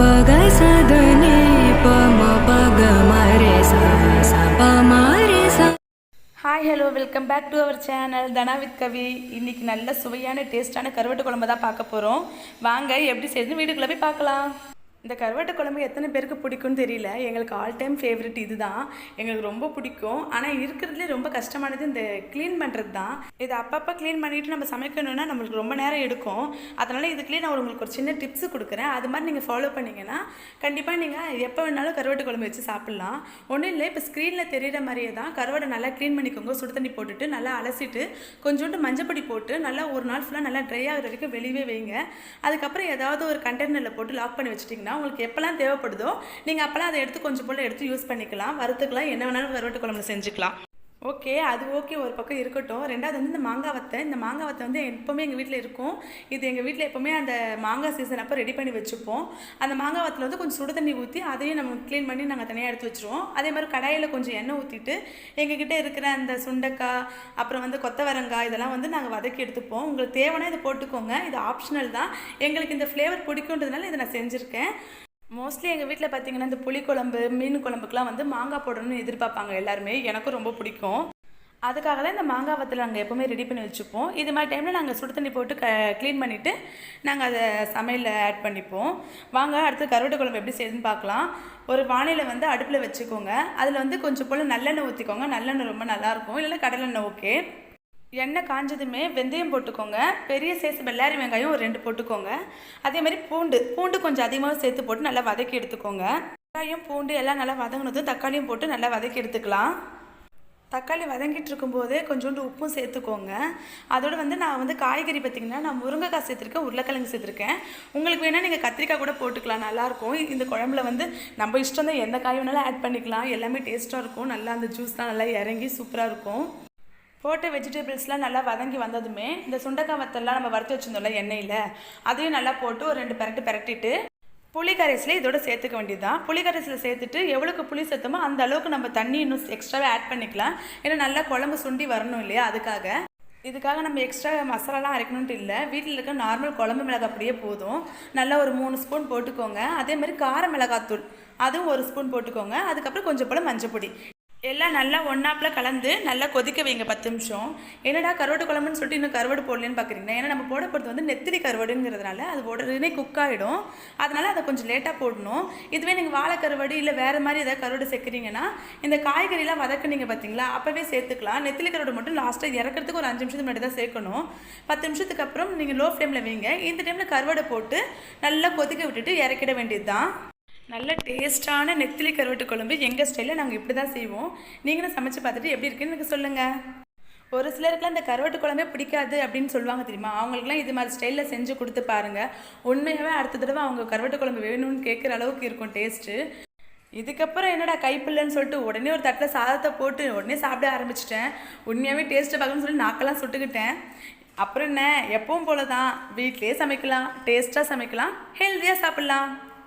பக சதனே பம பக மரே சா பமரே சா. Hi hello welcome back to our channel Thana with Kavi இன்றைக்கி நல்ல சுவையான டேஸ்ட்டான கருவட்டு குழம்பு தான் பார்க்க போகிறோம் வாங்க எப்படி செய்யுதுன்னு வீடுக்குள்ளே போய் பார்க்கலாம். இந்த கருவாட்டு குழம்பு எத்தனை பேருக்கு பிடிக்கும்னு தெரியல. எங்களுக்கு ஆல் டைம் ஃபேவரட் இதுதான். எங்களுக்கு ரொம்ப பிடிக்கும். ஆனால் இருக்கிறதுலே ரொம்ப கஷ்டமானது இந்த க்ளீன் பண்ணுறது தான். இது அப்பப்போ க்ளீன் பண்ணிட்டு நம்ம சமைக்கணும்னா நம்மளுக்கு ரொம்ப நேரம் எடுக்கும். அதனால் இதுக்குள்ளே நான் உங்களுக்கு ஒரு சின்ன டிப்ஸ் கொடுக்குறேன். அது மாதிரி நீங்கள் ஃபாலோ பண்ணீங்கன்னா கண்டிப்பாக நீங்கள் எப்போ வேணாலும் கருவாட்டு குழம்பு வச்சு சாப்பிட்லாம். ஒன்றும் இல்லை இப்போ ஸ்க்ரீனில் தெரிகிற மாதிரியே தான். கருவாடை நல்லா க்ளீன் பண்ணிக்கோங்க. சுடு தண்ணி போட்டுட்டு நல்லா அலசிட்டு கொஞ்சோண்டு மஞ்சப்பொடி போட்டு நல்லா ஒரு நாள் ஃபுல்லாக நல்லா ட்ரை ஆகிற வரைக்கும் வெளியே வைங்க. அதுக்கப்புறம் ஏதாவது ஒரு கண்டெய்னரில் போட்டு லாக் பண்ணி வச்சிட்டிங்கன்னா உங்களுக்கு எப்போல்லாம் தேவைப்படுதோ நீங்கள் அப்போல்லாம் அதை எடுத்து கொஞ்சம் போல் எடுத்து யூஸ் பண்ணிக்கலாம். வறுத்துக்கலாம். என்ன வேணாலும் கருவாட்டு குழம்பு செஞ்சுக்கலாம். ஓகே அது ஓகே ஒரு பக்கம் இருக்கட்டும். ரெண்டாவது வந்து இந்த மாங்காய் வத்தை இந்த மாங்காய் வத்தை வந்து எப்போவுமே எங்கள் வீட்டில் இருக்கும். இது எங்கள் வீட்டில் எப்போவுமே அந்த மாங்காய் சீசன் அப்போ ரெடி பண்ணி வச்சுப்போம். அந்த மாங்காய் வத்தில் வந்து கொஞ்சம் சுடு தண்ணி ஊற்றி அதையும் நம்ம க்ளீன் பண்ணி நாங்கள் தனியாக எடுத்து வச்சுருவோம். அதே மாதிரி கடாயில் கொஞ்சம் எண்ணெய் ஊற்றிட்டு எங்ககிட்ட இருக்கிற அந்த சுண்டைக்காய் அப்புறம் வந்து கொத்தவரங்காய் இதெல்லாம் வந்து நாங்கள் வதக்கி எடுத்துப்போம். உங்களுக்கு தேவைன்னா இதை போட்டுக்கோங்க. இது ஆப்ஷனல் தான். எங்களுக்கு இந்த ஃப்ளேவர் பிடிக்குன்றதுனால இதை நான் செஞ்சுருக்கேன். மோஸ்ட்லி எங்கள் வீட்டில் பார்த்தீங்கன்னா இந்த புளிக்குழம்பு மீன் குழம்புக்குலாம் வந்து மாங்காய் போடணும்னு எதிர்பார்ப்பாங்க எல்லாருமே. எனக்கும் ரொம்ப பிடிக்கும். அதுக்காக தான் இந்த மாங்காய் வத்தல் நாங்கள் எப்போவுமே ரெடி பண்ணி வச்சுப்போம். இது மாதிரி டைமில் நாங்கள் சுடு தண்ணி போட்டு க க்ளீன் பண்ணிவிட்டு நாங்கள் அதை சமையலில் ஆட் பண்ணிப்போம். வாங்க அடுத்து கருவட்டை குழம்பு எப்படி செய்யுதுன்னு பார்க்கலாம். ஒரு வானிலை வந்து அடுப்பில் வச்சுக்கோங்க. அதில் வந்து கொஞ்சம் போல் நல்லெண்ணெய் ஊற்றிக்கோங்க நல்லெண்ணெய் ரொம்ப நல்லாயிருக்கும் இல்லைன்னா கடலெண்ணெய் ஓகே எண்ணெய் காஞ்சதுமே வெந்தயம் போட்டுக்கோங்க. பெரிய சைஸ் வெள்ளாரி வெங்காயம் ஒரு ரெண்டு போட்டுக்கோங்க. அதேமாதிரி பூண்டு பூண்டு கொஞ்சம் அதிகமாக சேர்த்து போட்டு நல்லா வதக்கி எடுத்துக்கோங்க. வெங்காயம் பூண்டு எல்லாம் நல்லா வதங்கினதும் தக்காளியும் போட்டு நல்லா வதக்கி எடுத்துக்கலாம். தக்காளி வதங்கிட்டு இருக்கும்போதே கொஞ்சோண்டு உப்பும் சேர்த்துக்கோங்க. அதோடு வந்து நான் வந்து காய்கறி பார்த்திங்கன்னா நான் முருங்கைக்காய் சேர்த்துருக்கேன் உருளைக்கிழங்கு சேர்த்துருக்கேன். உங்களுக்கு வேணால் நீங்கள் கத்திரிக்காய் கூட போட்டுக்கலாம் நல்லாயிருக்கும் இந்த குழம்புல வந்து நம்ம இஷ்டம் தான் எந்த காய் வேணாலும் ஆட் பண்ணிக்கலாம். எல்லாமே டேஸ்ட்டாக இருக்கும். நல்லா அந்த ஜூஸ்லாம் நல்லா இறங்கி சூப்பராக இருக்கும். போட்ட வெஜிடபிள்ஸ்லாம் நல்லா வதங்கி வந்ததுமே இந்த சுண்டக்காய் வத்தல்லாம் நம்ம வறுத்து வச்சுருந்தோம்ல எண்ணெயில் அதையும் நல்லா போட்டு ஒரு ரெண்டு பெரட்டு பெரட்டிட்டு புளி கரைசலை இதோட சேர்த்துக்க வேண்டியது தான் புளி கரைசலில் சேர்த்துட்டு எவ்வளோக்கு புளி சேர்த்தோமோ அந்த அளவுக்கு நம்ம தண்ணி இன்னும் எக்ஸ்ட்ராவே ஆட் பண்ணிக்கலாம். ஏன்னா நல்லா குழம்பு சுண்டி வரணும் இல்லையா அதுக்காக. இதுக்காக நம்ம எக்ஸ்ட்ரா மசாலாலாம் அரைக்கணுன்ட்டு இல்லை. வீட்டில் இருக்க நார்மல் குழம்பு மிளகாய் அப்படியே போதும். நல்லா ஒரு மூணு ஸ்பூன் போட்டுக்கோங்க. அதே மாதிரி கார மிளகாத்தூள் அதுவும் ஒரு ஸ்பூன் போட்டுக்கோங்க. அதுக்கப்புறம் கொஞ்சம் போல் மஞ்சப்பொடி. எல்லாம் நல்லா ஒன்றாப்பில் கலந்து நல்லா கொதிக்க வைங்க பத்து நிமிஷம். என்னடா கருவாடு குழம்புன்னு சொல்லிட்டு இன்னும் கருவாடு போடலன்னு பார்க்குறீங்க ஏன்னா நம்ம போட போகிறது வந்து நெத்திலி கருவாடுங்கிறதுனால அது உடனே குக் ஆகிடும் அதனால் அதை கொஞ்சம் லேட்டாக போடணும். இதுவே நீங்கள் வாழை கருவாடு இல்லை வேறு மாதிரி ஏதாவது கருவாடு சேர்க்குறீங்கன்னா இந்த காய்கறிலாம் வதக்குனீங்க பார்த்தீங்களா அப்போவே சேர்த்துக்கலாம். நெத்திலி கருவாடு மட்டும் லாஸ்ட்டாக இறக்கிறதுக்கு ஒரு அஞ்சு நிமிஷத்துக்கு முன்னாடி தான் சேர்க்கணும். பத்து நிமிஷத்துக்கு அப்புறம் நீங்கள் லோ ஃப்ளேமில் வைங்க. இந்த டைமில் கருவாடை போட்டு நல்லா கொதிக்க விட்டுட்டு இறக்கிட வேண்டியது தான் நல்ல டேஸ்ட்டான நெத்திலி கருவட்டு குழம்பு. எங்கள் ஸ்டைலில் நாங்கள் இப்படி தான் செய்வோம். நீங்களும் சமைச்சு பார்த்துட்டு எப்படி இருக்குன்னு எனக்கு சொல்லுங்கள் ஒரு சிலருக்குலாம் இந்த கருவாட்டு குழம்பே பிடிக்காது அப்படின்னு சொல்லுவாங்க தெரியுமா? அவங்களுக்குலாம் இது மாதிரி ஸ்டைலில் செஞ்சு கொடுத்து பாருங்கள் உண்மையாகவே அடுத்த தடவை அவங்க கருவாட்டு குழம்பு வேணும்னு கேட்குற அளவுக்கு இருக்கும் டேஸ்ட்டு இதுக்கப்புறம் என்னடா கைப்பில்லைன்னு சொல்லிட்டு உடனே ஒரு தட்டில் சாதத்தை போட்டு உடனே சாப்பிட ஆரம்பிச்சிட்டேன். உண்மையாகவே டேஸ்ட்டை பார்க்கணும்னு சொல்லி நாக்கெல்லாம் சுட்டுக்கிட்டேன். அப்புறம் என்ன? எப்பவும் போல தான் வீட்லேயே சமைக்கலாம். டேஸ்ட்டாக சமைக்கலாம். ஹெல்த்தியாக சாப்பிட்லாம்.